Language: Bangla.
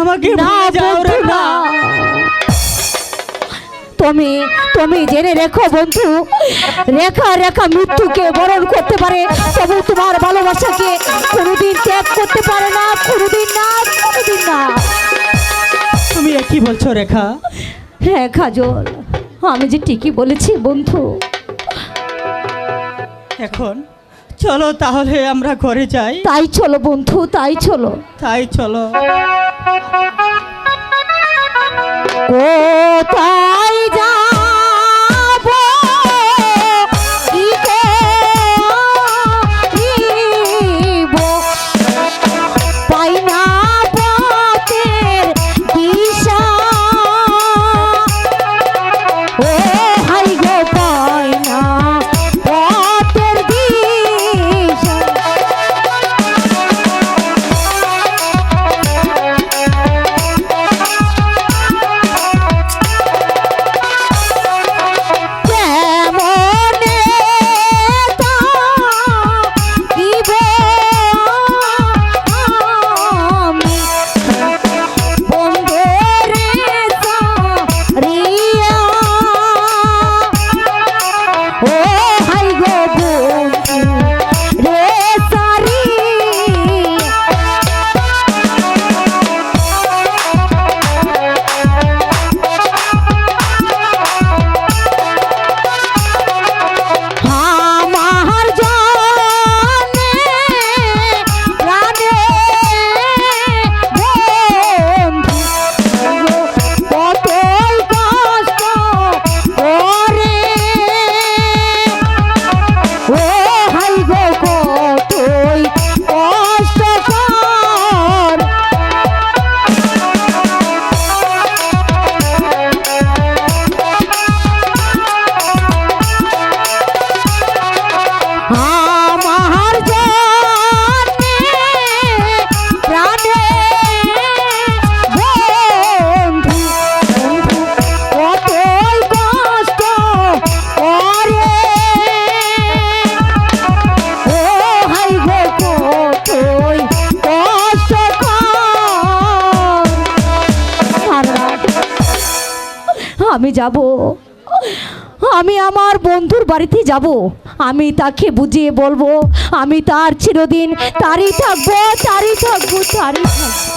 আমাকে না ভুলে যাও রেখা না। তুমি তুমি জেনে রেখো বন্ধু রেখা রেখা মৃত্যুকে বরণ করতে পারে তবু তোমার ভালোবাসাকে কোনোদিন ত্যাগ করতে পারে না কোনোদিন না কোনোদিন না। তুমি কি বলছো রেখা। হ্যাঁ কাজল আমি যে ঠিকই বলেছি বন্ধু। এখন চলো তাহলে আমরা ঘরে যাই। তাই চলো বন্ধু তাই চলো। তাই চলো। Oh! আমি যাব। আমি আমার বন্ধুর বাড়িতে যাব। আমি তাকে বুঝিয়ে বলব, আমি তার চিরদিন তারই থাকব তারই থাকব তারই থাকব।